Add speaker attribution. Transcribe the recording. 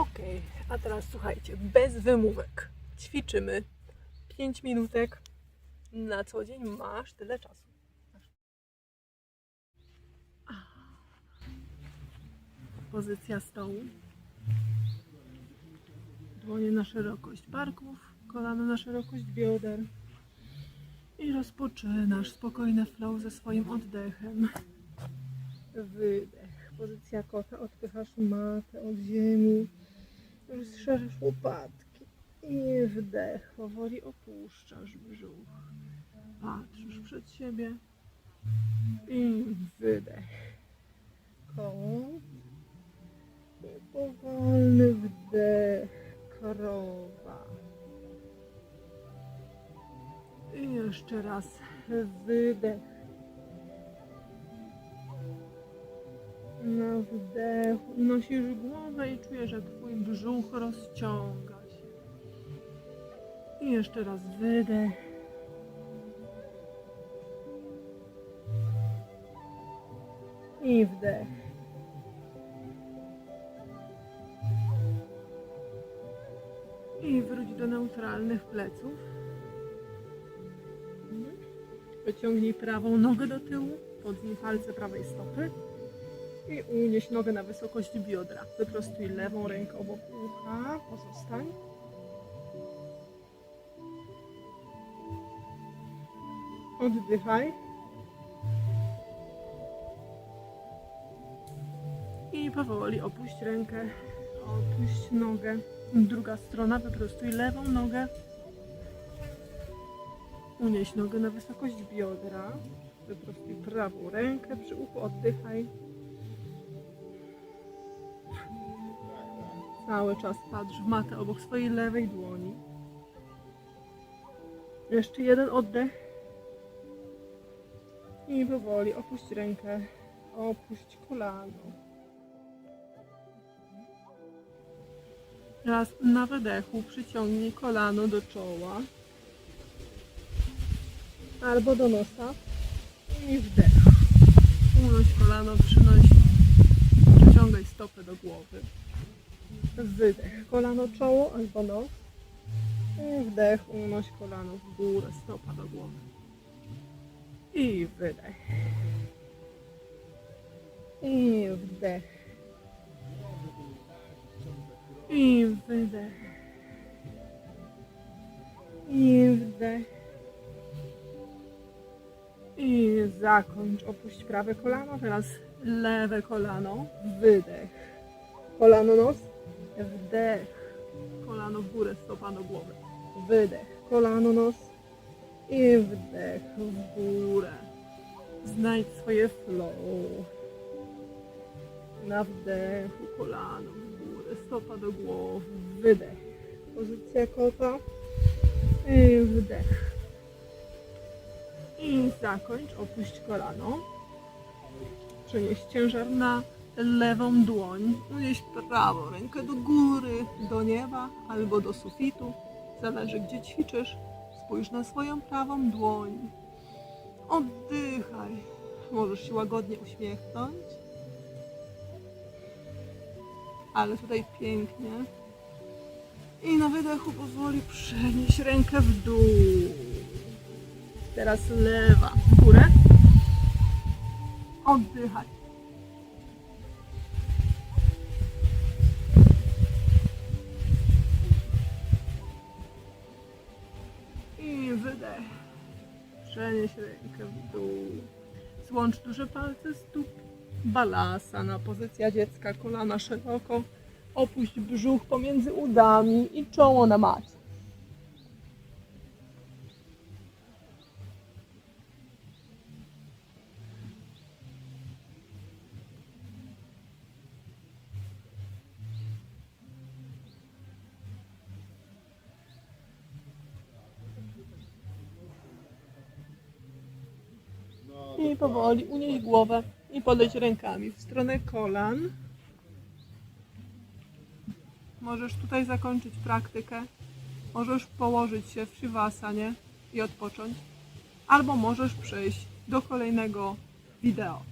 Speaker 1: Okej, a teraz słuchajcie, bez wymówek. Ćwiczymy 5 minutek. Na co dzień masz tyle czasu. Pozycja stołu. Dłonie na szerokość barków, kolano na szerokość bioder. I rozpoczynasz spokojne flow ze swoim oddechem. Wydech. Pozycja kota. Odpychasz matę od ziemi. Rozszerzasz łopatki. I wdech. Powoli opuszczasz brzuch. Patrzysz przed siebie. I wydech. Kot. I powolny wdech. Krowa. I jeszcze raz wydech. Na wdechu nosisz głowę i czujesz, jak twój brzuch rozciąga się. I jeszcze raz wydech. I wdech. I wróć do neutralnych pleców. Wyciągnij prawą nogę do tyłu, podnij palce prawej stopy i unieś nogę na wysokość biodra. Wyprostuj lewą rękę obok ucha, pozostań. Oddychaj. I powoli opuść rękę, opuść nogę. Druga strona, wyprostuj lewą nogę. Unieś nogę na wysokość biodra. Wyprostuj prawą rękę przy uchu, oddychaj. Cały czas patrz w matę obok swojej lewej dłoni. Jeszcze jeden oddech. I powoli opuść rękę, opuść kolano. Teraz na wydechu przyciągnij kolano do czoła albo do nosa i wdech. Unoś kolano, przynoś, przyciągaj stopę do głowy. Wydech, kolano czoło albo nos. Wdech, unoś kolano w górę, stopa do głowy. I wydech. I wdech. I wydech. I wdech. I zakończ. Opuść prawe kolano, teraz lewe kolano. Wydech. Kolano nos. Wdech. Kolano w górę, stopa do głowy. Wydech. Kolano nos. I wdech w górę. Znajdź swoje flow. Na wdechu kolano w górę, stopa do głowy. Wydech. Pozycja kota. I wdech. I zakończ, opuść kolano. Przenieś ciężar na lewą dłoń. Unieś prawą rękę do góry, do nieba albo do sufitu. Zależy gdzie ćwiczysz. Spójrz na swoją prawą dłoń. Oddychaj. Możesz się łagodnie uśmiechnąć. Ale tutaj pięknie. I na wydechu pozwoli przenieść rękę w dół. Teraz lewa w górę. Oddychaj. Złącz duże palce stóp. Balasana, pozycja dziecka, kolana szeroko. Opuść brzuch pomiędzy udami i czoło na macie. I powoli unieś głowę i podejść rękami w stronę kolan. Możesz tutaj zakończyć praktykę. Możesz położyć się w Shivasanie i odpocząć. Albo możesz przejść do kolejnego wideo.